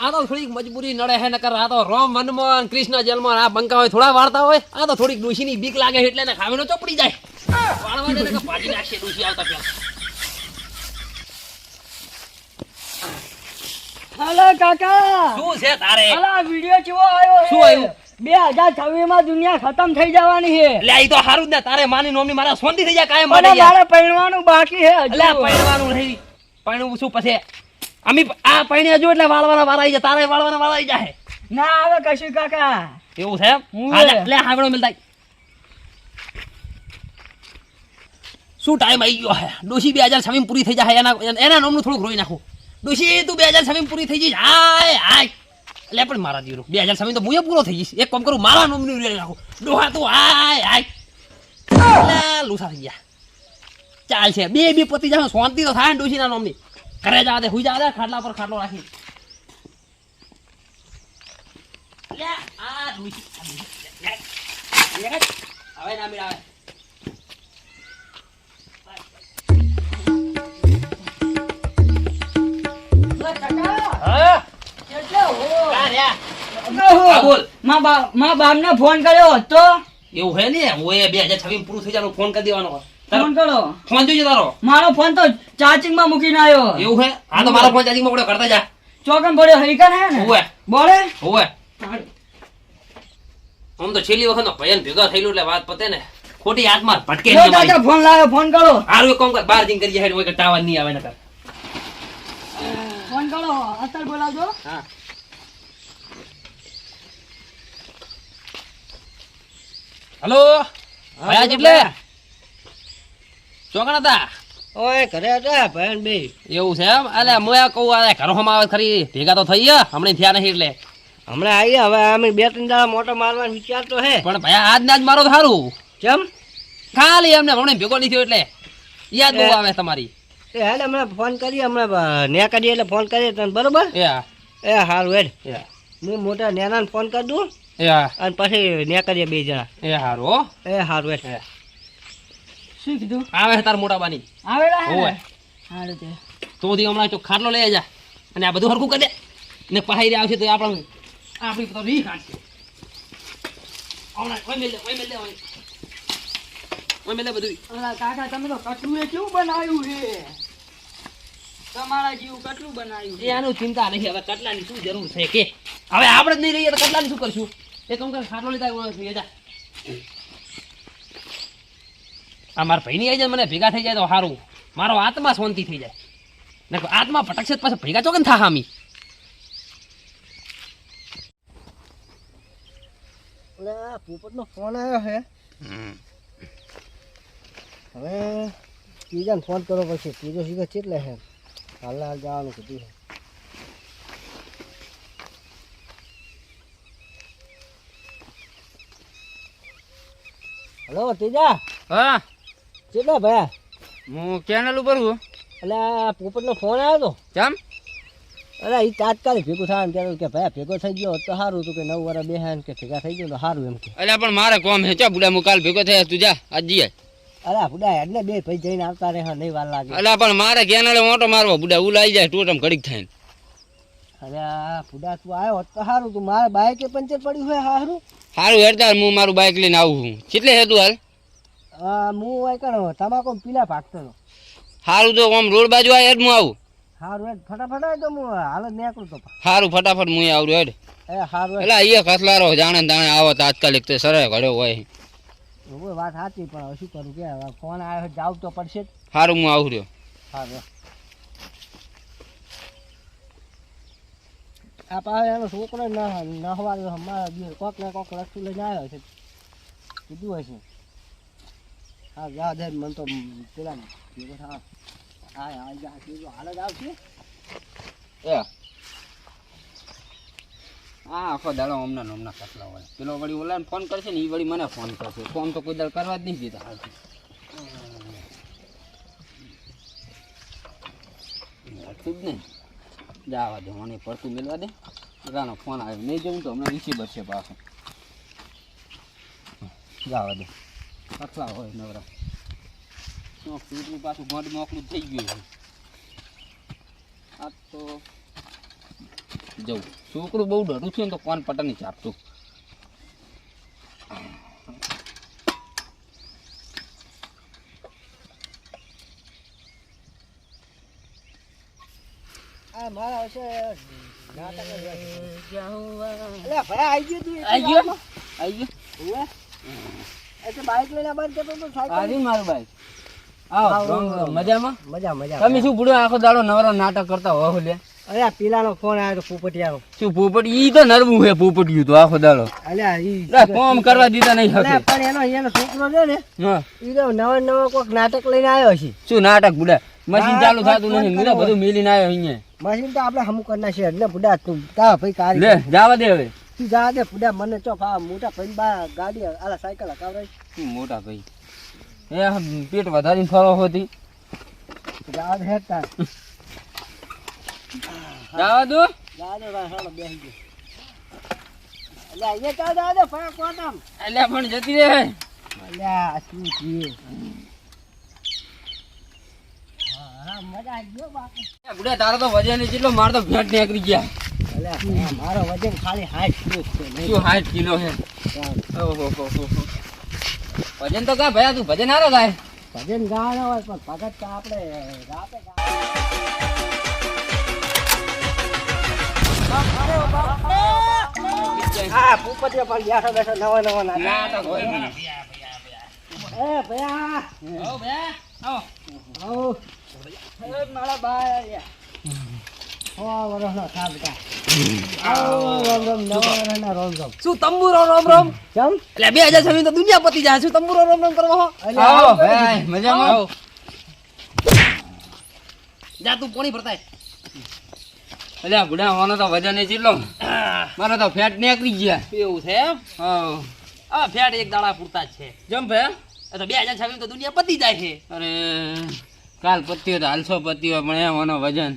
આ તો થોડીક મજબૂરી નડે હે નકર આ તો રોમ વનમાં કૃષ્ણ જન્મમાં આ બંકા હોય થોડા વાળતા હોય આ તો થોડીક ડોશીની બીક લાગે એટલે ને ખાવીનો ચોપડી જાય. વાળવા દે નકર પાડી નાખશે ડોશી આવતા પેલા હલો કાકા. શું છે તારે? હલો વિડિયો કેવો આવ્યો શું આવ્યું? બે હજાર છવ્વીસમાં દુનિયા ખતમ થઈ જવાની છે. એટલે આ તો સારું જ ને તારે માની નોમની મારા સોંધી થઈ જાય કાયમ મારે પહેરવાનું બાકી છે એટલે પહેરવાનું નહીં. પરણવું શું પછી? અમે આ પાણી હજુ એટલે વાળવાના વાળા આવી જાય. તારે વાળવાના વાળા આવી જાય ના આવે કશું કાકા. એવું છે એટલે હાવડો મિલતા શું ટાઈમ આવી ગયો હે? ડોશી બે હજાર છવ્વીસ પૂરી થઈ જાય એના એના નામનું થોડુંક રોઈ નાખું. ડોશી તું બે હજાર છવ્વીસ પૂરી થઈ જઈશ. હાય હાય. એટલે પણ મારા જીવનું બે હજાર છવ્વીસ તો હું પૂરો થઈ જઈશ. એક કામ કરું મારા નામનું રોઈ નાખું. ડોહા તું હાય હાય. લુસા થઈ ગયા. ચાલ છે. બે બે પતિ જાય શાંતિ તો થાય ડોશીના નામની. ઘરે જવા દે હુઈ જવા દે ખાટલા પર ખાટલો રાખી. હવે ના મેળ આવે અલા કાકા હા કેટલે હો? આ રહ્યા. ઓહો. હા, બોલ. માં બાપમાં ફોન કર્યો હતો તો એવું હે ને હું એ બે હજાર છવ્વીસ પૂરું થઈ જવાનું ફોન કરી દેવાનો ફોન કરો. ફોન જોઈજો તારો. મારો ફોન તો ચાર્જિંગમાં મૂકીને આવ્યો એવું હે? હા તો મારો ફોન ચાર્જિંગમાં પડ્યો કરતા જા. ચોકમ પડ્યો હરીકન હે ને? હોવે. બોલે? હોવે. આમ તો છેલ્લી વખત ભયન ભેગા થયેલું એટલે વાત પતે ને. ખોટી હાથમાં ભટકે જો કાકા ફોન લાવ્યો ફોન કરો. હારું એક કામ કર બહાર જઈને કરી જાય હોય કે ટાવર નહીં આવે નકર. ફોન કરો અસર બોલાવજો. હા. હલો? ભયા જેટલે ચોકણ હતા? ઓય ઘરે હતા ભાઈ બે. એવું છે એમ? અલે હું કહું આ ઘરમાં આવે ખરી. ભેગા તો થઈ ગયા હમણાં થયા નહીં એટલે. હમણાં આવી હવે અમે બે ત્રણ દાડા મોટો મારવાનો વિચાર તો હે. પણ ભાઈ આજ ના જ મારો સારું કેમ? ખાલી એમને હમણાં ભેગો નહીં થયો એટલે. યાદ બહુ આવે તમારી. એ હાલ હમણાં ફોન કરીએ હમણાં ને કરીએ એટલે ફોન કરીએ તને બરોબર? એ. સારું હેડ. હું મોટા નેનાને ફોન કરી દઉં અને પછી ને કરીએ બે જણા. એ હારું હો. એ સારું હેડ. શું કીધું? આવે તાર મોટા બાની આવેલા હોય હારું તે. તો દી હમણાં તો ખાટલો લઈ જા અને આ બધું હરખું કરી દે. ને પહાઈ આવશે તો આપણે આપણી તો રી કાઢશે હમણાં કોઈ મેલ દે ઓય મેલ દે ઓય મેલ દે બધું કાકા તમે તો કટલું એ કેવું બનાવ્યું છે? તમારા જેવું કટલું બનાવ્યું એ આનું ચિંતા નહીં હવે કટલાની શું જરૂર છે કે? હવે આપણે જ નહીં રહીએ તો કટલાની શું કરશું? એ કમ કર ખાટલો લીધા આવ્યો જા. આ મારા ભાઈની આવી જાય મને ભેગા થઈ જાય તો સારું મારો આત્મા શાંતિ થઈ જાય. ને આત્મા ભટકશે પાછા ભેગા ચોકન થા હામી? પોપટનો ફોન આવ્યો છે હવે ત્રીજાને ફોન કરવો પડશે. ત્રીજો સીધો ચેટલે છે હાલ હાલ જવાનું કીધું છે હલો ત્રીજા? હા. ચેટલા ભાઈ? હું કેનલ ઉપર છું. એટલે પોપટનો ફોન આવ્યો હતો ચમ અરે એ તાત્કાલિક ભેગું થાય એમ કહેતું કે ભાઈ ભેગો થઈ ગયો તો સારું હતું કે નવ વાર બે ને કે ભેગા થઈ ગયો તો સારું એમ કે. એટલે પણ મારે કોમ હે ચા બુડા મુકાલ કાલ ભેગો થયા તું જા આજ જઈએ. અરે બુડા એટલે બે ભાઈ જઈને આવતા રહે નહીં વાર લાગે. એટલે પણ મારે કેનલે મોટો મારવો. બુડા ઉલાઈ જાય ટોટમ ઘડીક થાય. અરે બુડા તું આવ્યો તો સારું તું મારે બાઈકે પંચર પડ્યું હોય સારું સારું હેડતા હું મારું બાઇક લઈને આવું છું. કેટલે હેતું હાલ? હું હોય કણ તમાકુ પીલા ભાગતો હતો સારું તો આમ રોડ બાજુ આ હેડ હું આવું. સારું હેડ ફટાફટ આવે તો હું હાલ જ નીકળું તો સારું ફટાફટ હું આવું હેડ. એ સારું એટલે અહીંયા કસલારો જાણે તાણે આવો તાત્કાલિક તે સરે ઘડ્યો હોય. હવે વાત સાચી પણ શું કરું કે હવે ફોન આવ્યો જાવ તો પડશે જ. સારું હું આવું રહ્યો. સારું આ પાસે એનો છોકરો ન નહવાયો અમારા કોક ને કોક રસ્તું લઈને આવ્યો છે. કીધું હશે. હા, જા દે મને તો પેલા હા હા હાલ જ આવશે એ. હા આખો દાડો હમણાં હમણાં કસલા હોય પેલો વળી ઓલાને ફોન કરશે ને એ વળી મને ફોન કરશે. ફોન તો કોઈ દાડ કરવા નહીં દીધા. હાલથી જ નહીં. જાવા દે મને પડતું મેળવા દે. રાનો ફોન આવ્યો. નહીં જવું તો હમણાં રિસીવર છે પાછો. જાવા દે. કસલા હોય નવરા. તૂટવું પાછું ગોંડ મોકલું થઈ ગયું છે. આ તો જવું. છોકરું બહુ ડરું છે ને તો કોણ પટન નહીં ચાપતું આ મારા હશે આવી આવી ગયું તું આઈ ગયો? આવી ગયો? એ તો લઈને બંધ કરતો તો સાયકલ મારું ભાઈ આવો આવો, રામ રામ. આવો. મજામાં? મજા મજા તમે શું બુડો આખો દાડો નવરો નાટક કરતા હો લે? અરે આ પીલાનો ફોન આવ્યો પોપટિયાનો. શું પોપટ ઈ તો નરવું હે પોપટિયું તો આખો દાડો. અલ્યા ઈ લે, કરવા દીધા નહીં અલ્યા, પણ એનો એનો છોકરો છે ને હા. ઈ તો નવા નવા કોઈક નાટક લઈને આવ્યો છે. શું નાટક બુડા મશીન ચાલુ થતું નથી કરો. બધું મિલીને આવ્યો અહીંયા. મશીન તો આપણે હમું કરી નાખીએ. એટલે બુડા તું કા ભાઈ કારી લે જાવા દે હવે. તું જા દે બુડા મને ચો આ મોટા ભાઈ બા ગાડી આલા સાયકલ હકાવરાય. શું મોટા ભાઈ. એ પેટ વધારીને ફરો હોતી. જા દે તાર જાવા દો. જા દે ભાઈ હાલો બેહી ગયો. અલ્યા એ ચા જા દે ફાક કોટામ અલ્યા પણ જતી રે અલ્યા શું છે હા હા મજા આવી ગયો બાકી એ બુડા તારો તો વજન જેટલો માર તો ભેટ નીકળી ગયા. મારો વજન ખાલી હાઈટ કિલો છે શું સાઠ કિલો છે? તો કા ભયા તું ભજન હારો ગાય ભજન ગાવાનો હોય પણ ભગત આપણે રાતે હા ભૂપતિઓ પણ બેઠો બેઠો નવા નવા ના તો. એ ભયા. આવો આવો આવો. એ મારા શું તંબુરો રોમ રોમ? એટલે બે હજાર છવ્વીસ તો દુનિયા પતી જાય. શું તંબુરો રોમ રોમ કરવા હો? અલ્યા, આવો આવો. ભાઈ મજામાં? જા તું પોણી ભરતાય. અલ્યા બુડા માનો તો વજન જેટલો મારો તો ફેટ નીકળી ગયા. એવું છે હા. આ ફેટ એક દાડા પૂરતા જ છે. જમ એ તો બે હજાર છવ્વીસ તો દુનિયા પતી જાય છે. અરે. કાલ પત્યો તો હાલસો પત્યો પણ એમ એનો વજન.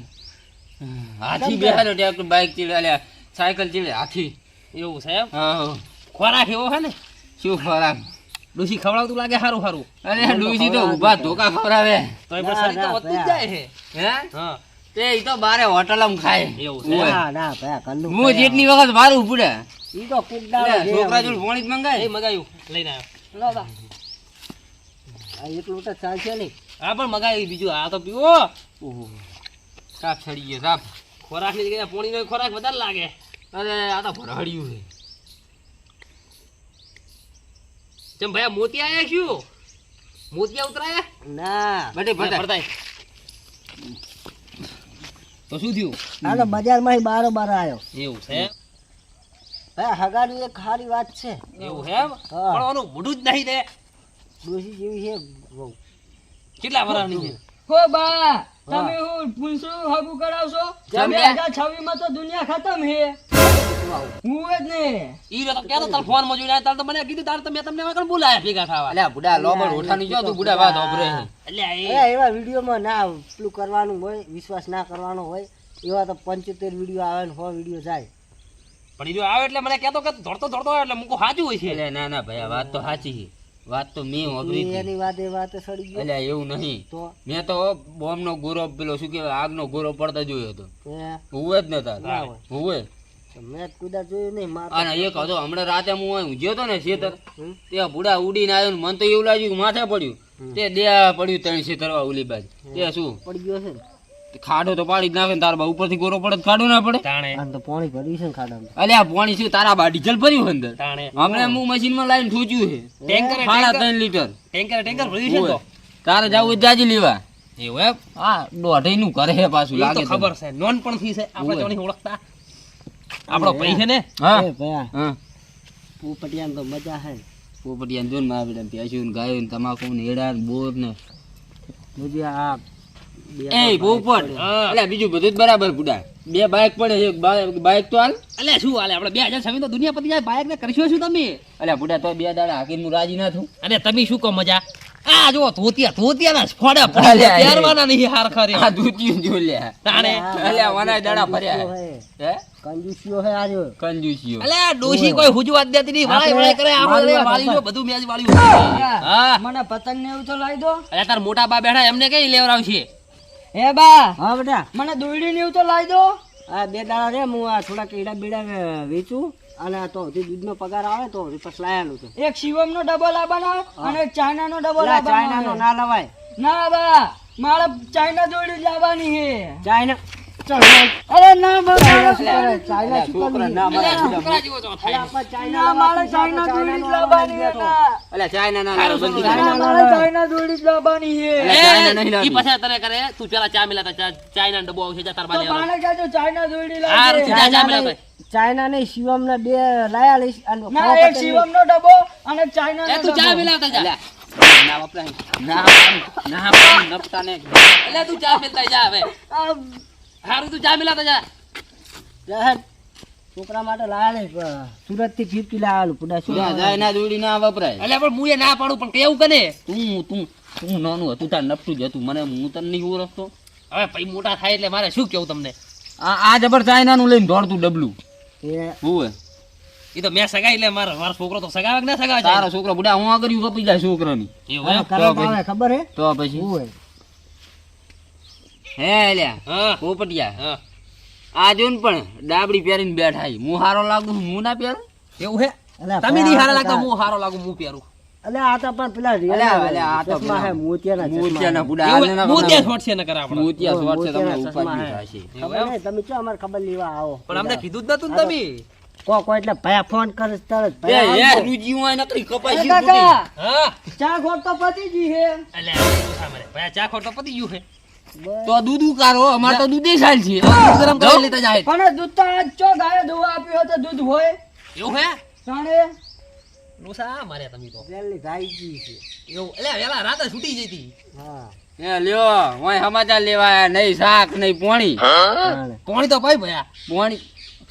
હાથી બેહાડ્યો ટ્રેક્ટર બાઇક ચીડે સાયકલ ચીડે હાથી. એવું સાહેબ હા ખોરાક એવો હે ને? શું ખોરાક? ડુસી ખવડાવતું લાગે સારું સારું અરે ડુસી તો ઊભા ધોકા ખવડાવે. તો એ ના, તો વધતું જ જાય છે. હે? હા. તે ઈ તો બારે હોટલમાં ખાય. એવું છે. ના ના ભયા કલ્લુ હું જેટલી વખત મારું ઉપડે ઈ તો કુકડા છોકરા જોડે પોણી જ મંગાય. એ મંગાયું. લઈને આવ્યો. લો બા. આ એટલું તો ચાલશે નહીં. આ પણ મગાવી બીજું આ તો પીવો ઓહો સાપ છડી ગયો સાફ ખોરાકની જગ્યાએ પોણીનો ખોરાક વધારે લાગે. અરે આ તો ભરહડ્યું છે. જેમ ભાઈ મોતી આયા શું? મોતિયા ઉતરાયા? ના. બટે ભરતાય. તો શું થયું? આ તો બજારમાંથી બારો બાર આવ્યો એવું છે હા હગાની એક ખારી વાત છે. એવું છે પણ આનું મોઢું જ નહીં દે. ડોશી જેવી છે. કેટલા વર્ષની છે? હો બા તમે હું. પૂછું હગું કરાવશો બે. હજાર છવ્વીસમાં તો દુનિયા ખતમ હે. હું જ ને. ઈ તો કહેતો તાર ફોનમાં જોઈને તાર તો મને કીધું તાર તો મેં તમને આગળ બોલાયા ભેગા થવા? અલ્યા બુડા લોબડ ઓઠાની જો તું બુડા વાત ઓભરે છે એટલે એવા વિડીયોમાં ના પેલું કરવાનું હોય વિશ્વાસ ના કરવાનો હોય એવા તો પંચોતેર વીડિયો આવે ને હો વીડિયો જાય. પણ ઈ જો આવે એટલે મને કહેતો કે ધોડતો ધોડતો આવે એટલે મૂકો સાચું હોય છે. ના ના ભાઈ આ વાત તો સાચી છે. વાત તો મેં ઓભરી એની વાત એ વાત સડી ગઈ અલ્યા એવું નહીં. તો? મેં તો બોમ્બ નો ગોરો પેલો શું કહેવાય આગનો ગોરો પડતા જોયો હતો. હુવે જ નતા. ના હુવે મેં કુદા જોયું નહીં અને એક હતો હમણાં રાતે હું ઊંઘ્યો હતો ને શેતર? બુડા ઉડીને આવ્યો ને મને તો એવું લાગ્યું કે માથે પડ્યું. તે દે પડ્યું ત્રણ શેતરવા ઉલી બાજ તે શું? પડી ગયો છે ને. ખાડો તો પાડી જ નાખે તારા બા ઉપરથી ગોરો પડે ખાડો ના પડે. તાણે. આમ તો પાણી ભર્યું છે ખાડા અલે આ પાણી શું તારા બા ડીઝલ ભર્યું છે અંદર. તાણે. હમણાં હું મશીનમાં લાઈન ઠોચ્યું છે. ટેન્કર સાડા ત્રણ લીટર. ટેન્કર ટેન્કર ભર્યું છે ને તો? તારે જવું જાજી લેવા. એવું એમ? હા દોઢે નું કરે છે પાછું લાગે ખબર છે નોન પણ થી છે. આપણે તો નહીં ઓળખતા. આપણો ભાઈ છે ને? હા. એ હા. પોપટિયાને તો મજા છે. ને જો ને મારા બેટા પ્યાસ્યું ને ગાયું ને તમાકુ ને હેડા ને બોર ને મુજે આ એ પોપટ. એટલે બીજું બધું જ બરાબર બુડા બે બાઇક પડે છે બાઇક તો હાલ. એટલે શું હાલે? આપણે બે હજાર તો દુનિયા પતિ જાય બાઇક ને કરશો શું તમે? અલ્યા બુડા તો બે દાડા હાકીને હું રાજી ના થઉં અને તમે શું કહો મજા? આ જો ધોતિયા ધોતિયા ના ફોડા અલ્યા, પહેરવાના નહીં હાર ખરે. આ ધોતિયું જો લ્યા તાણે. અલ્યા વનાય દાડા ફર્યા. હે. કંજુસીઓ હે આજો. કંજુસીઓ. અલ્યા ડોશી કોઈ હુજવા દેતી નહીં વાળી વાળી કરે આ મારું વાળી જો બધું મેજ વાળી હા. મને પતંગ ને એવું તો લાવી દો. અલ્યા તાર મોટા બા બેઠા એમને કઈ લેવરાવશે? હે બા હા બેટા. મને દોરડી ને એવું તો લાવી દો. આ બે દાડા રે હું આ થોડા કીડા બીડા વેચું અને આ તો હજી દૂધનો પગાર આવે તો હજી પછી લાયેલું છે. એક શિવમનો ડબ્બો લાવવાનો અને એક ચાઇનાનો ડબલ પેલા ચાઇનાનો નો ના લવાય. ના બા મારે ચાઇના જોડી જવાની લાવવાની હે. ચાઇના ના ચાઇના ને શિવમ ને China China China China China China China China China બે લાયા લઈશ અને ના ડબ્બો અને એ તું ચા. મિલાવતા ના વપરાય. ના. ના. નપટા ને. એટલે તું ચા મિલતા જા હવે હારું તું ચા મિલાવતા જા. જાહેર છોકરા માટે લાયા સુરતથી ફિફ્ટી લાવેલું પુડા જાય ના, દોડી ના વપરાય. એટલે પણ હું એ ના પાડું પણ કેવું કને? તું તું તું નાનું હતું તાર નપટું જ હતું. મને હું તને નહીં ઓળખતો. હવે ભાઈ મોટા થાય એટલે મારે શું કેવું તમને? આ આ જબર ચાઇનાનું લઈને દોડતું ડબલું. એ એ તો મેં સગાઈ લે મારો મારો છોકરો તો સગાવે કે ના સગાવે તારો છોકરો બુડા હું કર્યું કપી જાય છોકરાની. ખબર હે? તો પછી? હોય હે અલ્યા પોપટિયા. હા. આ જો પણ ડાબડી પહેરીને બેઠા હું હારો લાગુ હું ના પહેરું? એવું હે? તમે નહીં હારા લાગતા હું હારો લાગુ હું પહેરું. આ તો પણ પેલા આ તો હે, મોતિયાના મોતિયાના છે આપણે મોતિયા છે તમને ખબર તમે ચો અમારે ખબર લેવા આવો. પણ અમને કીધું જ નતું તમે. કો એટલે ભયા ફોન કરે તરત ભયા એ, રૂજી હોય નકરી કપાઈ ગયું હા. ચા ખોટ તો પતી ગઈ હે. એટલે આ ઓછા મારે? ભાઈ આ ચા ખોટ તો પતી ગયું હે. તો દૂધ ઉકારો અમારે તો દૂધ સાલ છે. ગરમ કરી લેતા જાય. પણ દૂધ તો આજ ચો ગાયો દોવા આપ્યો તો દૂધ હોય? એવું હે? સાણે નુસા મારે તમે તો. વેલી ગાયજી છે. એવું એટલે વેલા રાતે છૂટી જતી. હા. એ લ્યો હોય સમાચાર લેવા આયા. નહીં શાક નહીં પોણી. પોણી તો પાઈ ભયા. પોણી.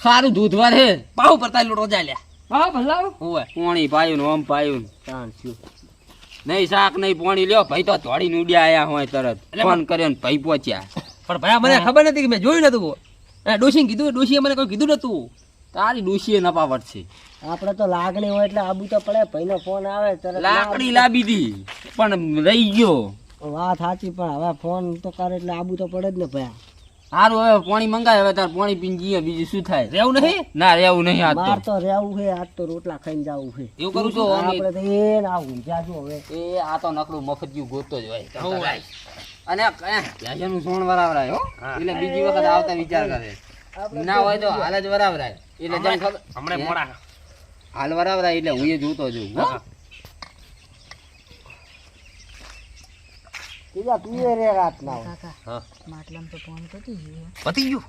સારું દૂધવાર હે પાહુ પરતા લોટો જાય લ્યા. હા ભલાવ? હોવે. પોણી પાયું ઓમ પાયું ને. જાણ શું. નહીં શાક નહીં પોણી લ્યો ભાઈ તો ધોડીને ઉડ્યા આયા હોય તરત. ફોન કર્યો ને ભાઈ પહોંચ્યા. પણ ભાઈ મને ખબર નથી કે મેં જોયું નતું. ડોશી કીધું ડોશીએ મને કોઈ કીધું નતું. તારી ડોશીએ નપાવટ છે આપણે તો લાગણી હોય એટલે આબુ તો પડે ભાઈનો ફોન આવે તરત લાકડી લાવી દી પણ રહી ગયો. વાત સાચી પણ હવે ફોન તો કરે એટલે આબુ તો પડે જ ને ભયા સારું હવે પાણી મંગાય હવે તાર પાણી પીને જઈએ બીજું શું થાય? રહેવું નહીં? ના રહેવું નહીં આજ બાર તો રહેવું છે આજ તો રોટલા ખાઈને જવું છે એવું કરું તો છું આપણે તો એ ના હું જાજો હવે. એ આ તો નકરું મફત જેવું ગોતતો જ હોય અને ભેંસનું સોણ વરાવરાય હો. એટલે બીજી વખત આવતા વિચાર કરે. ના હોય તો હાલ જ વરાવરાય. એટલે જેમ ખબર હમણાં મોડા. હાલ વરાવરાય એટલે હું એ જોતો જોઉં એ રે રાત ના તો ફોન પતી ગયું પતી ગયું?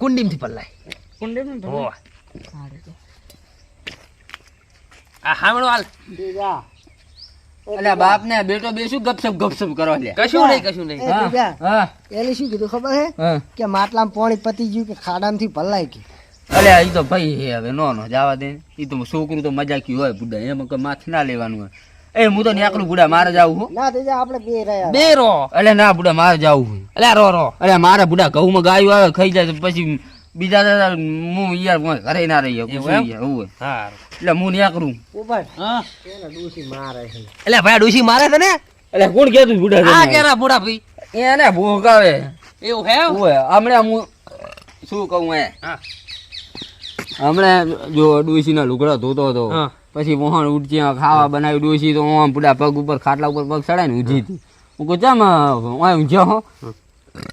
કુંડીમથી પલ્લાય કુંડે ને હોવે. આ હામણો હાલ. બીજા. અલ્યા બાપ ને બેટો બે શું ગપસપ ગપસપ કરો લે કશું નહીં કશું નહીં. હા એને શું કીધું ખબર હે? કે માટલામાં પાણી પતી ગયું કે ખાડામાંથી ભલાઈ ગયું અલ્યા ઈ તો ભાઈ હે હવે નો નો જવા દે. ઈ તો છોકરું તો મજાકી હોય બુડા. એમાં માથે ના લેવાનું હોય. એ હું તો ન્યાકડું બુડા મારે જાવું હું. ના તેજા આપણે બે રહ્યા બે રો. એટલે ના બુડા મારે જાવું હું. એટલે રો રો. એટલે મારે બુડા ઘઉંમાં ગાયું આવે ખાઈ જાય પછી બીજા દાદા હું યાર ઘરે ના રહી શકું, એટલે હું ન્યા કરું ઉપર હા. એને ડૂસી મારે છે. એટલે ભાઈ ડોશી મારે છે ને? એટલે કોણ કહેતું બુડા હા તને? કેરા બુડા ભાઈ? એને ભોગાવે એવું હે ઓય હમણાં હું શું કહું એ? હમણાં જો ડોશીના લુગડા ધોતો હતો. હા. પછી વહાણ ઉઠી ખાવા બનાવી ડોસી તો આમ બુડા પગ ઉપર ખાટલા ઉપર પગ ચડાય ને ઉજી હતી. હું કહું ચમ ઊંઝ્યો હો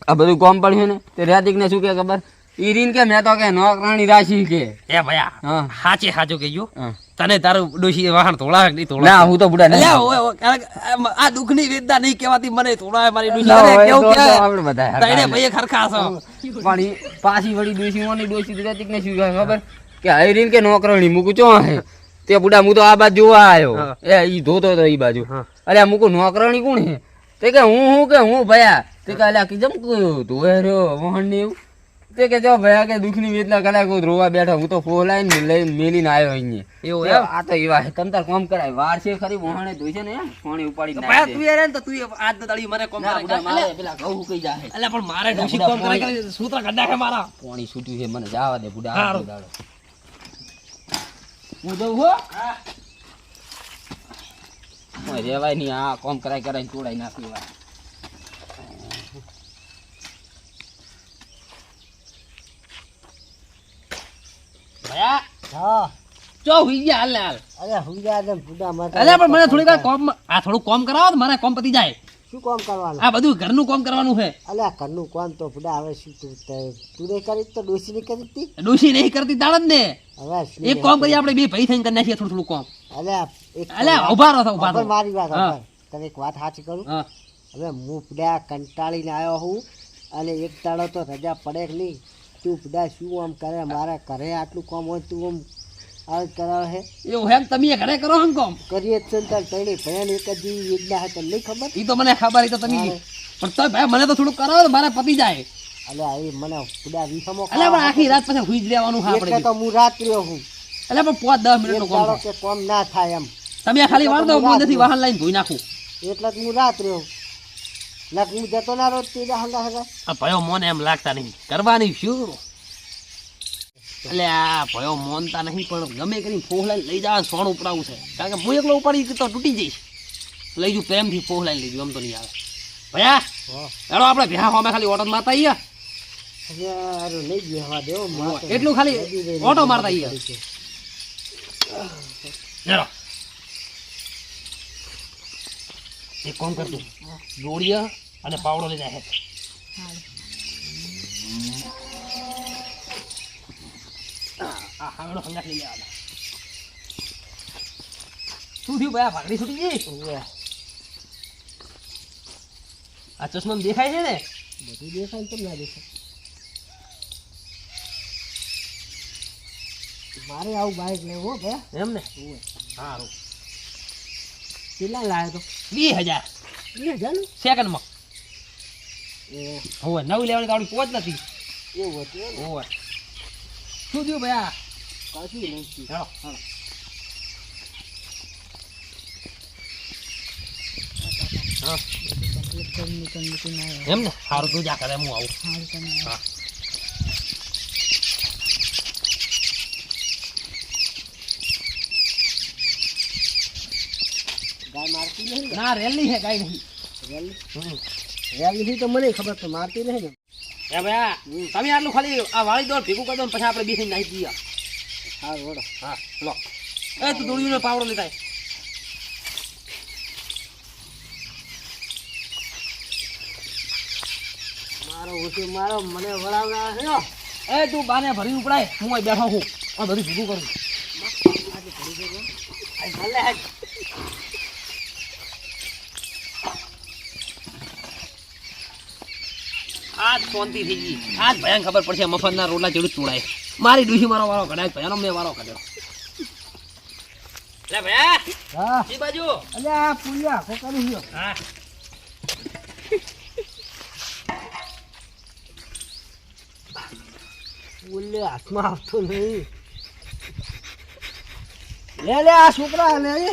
આ બધું કોમ પડ્યું ને? તે રાતિક ને શું કે ખબર? ઈરીન કે મેં તો કે નોકરાણી રાશી કે. એ ભયા હાચે હાચું કહેજો તને તારું ડોશી વાહન તોડા નહીં ના હું તો બુડા નહીં આ દુઃખની વેદના નહીં કહેવાતી મને તોડા મારી ડોશી. અરે કેવું કે? આપણે બધા તઈને છે. ખરખા છો. પણ પાછી વળી ડોશી ઓની ડોશી રાતિક ને શું ખબર? કે હરીન કે નોકરાણી મૂકું ચો હે? તે બુડા હું તો આ બાજુ જોવા આવ્યો એ ઈ ધોતો હતો ઈ બાજુ. અરે આ મૂકું નોકરાણી કોણ હે તે કે હું હું કે હું ભયા? તે કે અલ્યા કે જમ ધોએ રહ્યો મોહન ને એવું? તે કે જો ભયા કે દુઃખની વેદના કલાક રોવા બેઠા હું તો ફોલાઈ ને લઈને મેલીને આવ્યો અહીં એવું આ તો એવા તમ તાર કોમ કરાય. વાર છે ખરી મોહણે ધોઈ છે ને પાણી ઉપાડી તો નાખી. તું યાર તો તું આજ દાડી મને કોમ ના, કરે બુડા, કે મારે પેલા ઘઉં હુકાઈ જાય અલ્યા પણ મારે ડોશી કોમ કરાય સૂત્ર કાઢ નાખે મારા. પાણી છૂટ્યું છે મને જવા દે બુડા. હું જઉં હો. રેવાય નહીં આ કોમ કરાય કરાય તોડાઈ નાખી વાર ભયા હા. ચો હુઈ ગયા હાલ હાલ. અરે માતા અલ્યા પણ મને થોડીક કોમ આ થોડું કોમ કરાવો તો મારે કોમ પતી જાય. શું કામ કરવાનું? આ બધું ઘરનું કોમ કરવાનું છે. અલ્યા ઘરનું કામ તો ફૂડા હવે શું તું તું નહીં કરી તો ડોસી નહીં કરી તી? ડોશી નહીં કરતી તાળ ને. હવે એક કામ કરી? આપણે બે ભાઈ થઈને કરી નાખીએ થોડું થોડું કામ. અલ્યા અલ્યા ઊભા રહો ઊભા રહો. મારી વાત. તને એક વાત સાચી કરું? હવે હું ફૂડા કંટાળીને આવ્યો હું અને એક દાડો તો રજા પડે નહીં. તું ફૂડા શું આમ કરે? મારા ઘરે આટલું કામ હોય તું આમ આ કરાવે હે? એવું હેમ તમે ઘરે કરો હમ કોમ? કરીએ જ છે તાર તઈને ભયાન એક જ દી હે તને ખબર? ઈ તો મને ખબર ઈ તો તમે પણ તો ભાઈ મને તો થોડું કરાવો મારે પતી જાય. અલે આવી મને ખુદા વિસમો અલે પણ આખી રાત પછી હુઈ જ રહેવાનું હા આપણે તો હું રાત રહ્યો હું. અલે પણ પાંચ દસ મિનિટ નો કોમ કે કોમ ના થાય એમ. તમે ખાલી વાર દો હું નથી વાહન લઈને ધોઈ નાખું. એટલે જ હું રાત રહ્યો. નક હું જતો ના રોજ તે હંગા હંગા. આ ભયો મને એમ લાગતા નહીં. કરવાની શું? એટલે આ ભયો મોનતા નહીં પણ ગમે કરીને પોહલાઈ લઈ જવા સોણ ઉપડાવું છે. કારણ કે હું એકલો ઉપાડી તો તૂટી જઈશ. લઈ જઉં પ્રેમથી ફોહલાઈને લઈ જઉં એમ તો નહીં આવે. ભયા હા. આપણે ભ્યા હોમે ખાલી ઓટો મારતા આવીએ. એટલું ખાલી ઓટો મારતા આવીએ. છે. એક કોમ કરતું દોડિયા અને પાવડો લઈ જાય આ હાવડો હંગાત લઈ લેવાનો. શું થયું ભાઈ? ભાગડી છૂટી ગઈ? આ ચશ્મા દેખાય છે ને? બધું દેખાય તો ના દેખાય. મારે આવું બાઈક લેવું કે એમ ને? સારું કેટલા લાવ્યો તો? વીસ હજાર વીસ હજાર સેકન્ડમાં એ. હવે નવી લેવાની ગાડી પહોંચ નથી. એવું હતું? શું થયું ભાઈ કશું નહીં ચાલો હા. એમ ને? સારું તું જા કરે હું આવું. હા. ગાય મારતી નહીં ને? રેલી છે કાંઈ નહીં. રેલી. રેલીથી તો મને ખબર તો મારતી નહીં ને? તમે આટલું ખાલી આ વાળી દોડ ભેગું કરી પછી આપણે બેસીને નાખી દઈએ. હા રોડો હા લો. એ તું દોડ્યું પાવડો લેતા. મારો ઓછી મારો મને વળાવડા છે એ તું બાને ભરી ઉપડાય. હું અહીં બેઠો છું. આ બધું ભૂગું કરું. આજ શાંતિ થઈ ગઈ. આજ ભયાન ખબર પડશે મફતના રોટલા જેવું જ તોડાય. મારી ડૂસી મારો વારો કઢાય ભયાનો મેં વારો કાઢ્યો લે ભયા હા. ઈ બાજુ. અલ્યા આ પુલિયા કોકરી ગયો હા. ઉલ્લે હાથમાં આવતો નહીં. લે લે આ છોકરા લે એ.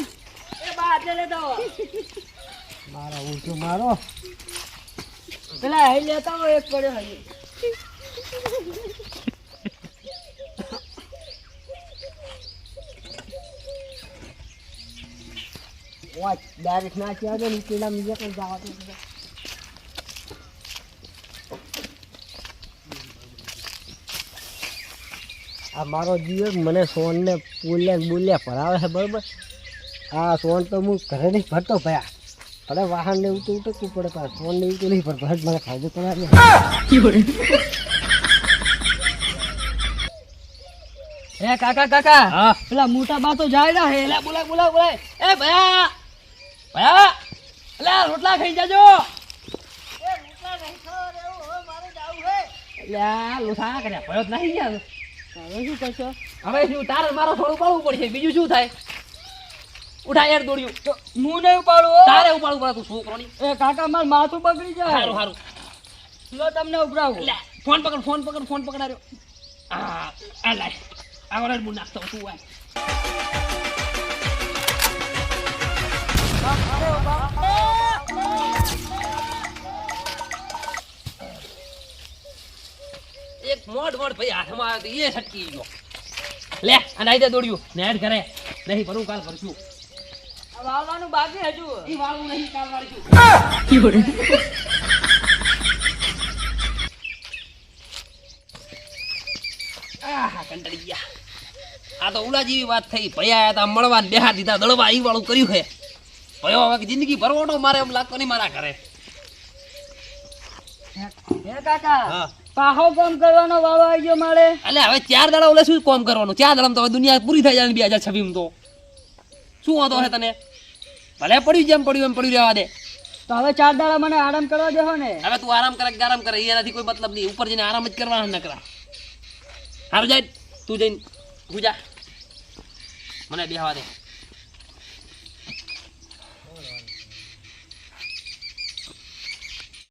મારા ઊંચો મારો. પેલા હે લેતા હોય એક પડ્યો અહીં વાચ ડાયરેક્ટ નાખી આવજો ને પેલા બીજા કઈ જવા આ મારો જીવ મને સોનને પૂલે બોલ્યા ભરાવે છે બરાબર? આ સોન તો હું ઘરે નહીં ભરતો ભયા. ભલે વાહન ને ઉઠું ઉઠકવું પડે પણ સોન ને ઉઠું નહીં ભરતો મને ફાયદો તમારે એ કાકા કાકા હા? પેલા મોટા બા તો જાય ના હેલા બોલા બોલા બોલાય. એ ભયા! ભયા લે રોટલા ખાઈ જાજો. લે લોથા કર્યા ભયો જ નહીં ગયા હવે શું કરશો? હવે શું તારે મારો થોડું પાડવું પડશે બીજું શું થાય? ઉઠા યાર દોડ્યું. હું નહીં ઉપાડું તારે ઉપાડવું પડે તું એ કાકા માર માથું બગડી જાય. સારું સારું લો તમને ઉભરાવું. ફોન પકડ ફોન પકડ ફોન પકડાર્યો આ આ લાય. આ વરડ બુ નાખતો તું આ એક મોડ મોડ ભાઈ હાથમાં આવ્યો તો એ છટકી ગયો. લે અને આઈ દે દોડ્યું. નેટ કરે નહીં ભરું કાલ ભરશું આ વાવવાનું બાકી હજુ. ઈ વાળું નહીં કાલ વાળશું આહા કંટાળી ગયા. આ તો ઉલા જેવી વાત થઈ. ભયા મળવા બેહા દીધા દળવા ઈ વાળું કર્યું હે ભયો હવે જિંદગી ભરવાનો મારે એમ લાગતો નહીં મારા ઘરે. હે કાકા હા. પાહો કામ કરવાનો વાળો આવી ગયો મારે. એટલે હવે ચાર દાડા ઓલે શું કોમ કરવાનું. ચાર દાડા તો હવે દુનિયા પૂરી થઈ જાય બે હજાર છવ્વીસ તો. શું વાંધો હે તને? ભલે પડ્યું જેમ પડ્યું એમ પડ્યું રહેવા દે. તો હવે ચાર દાડા મને આરામ કરવા દેહો ને. હવે તું આરામ કરે કે આરામ કરે એનાથી કોઈ મતલબ નહીં. ઉપર જઈને આરામ જ કરવાના નકરા. હારું જાય તું જઈને તું જા મને બેહવા દે.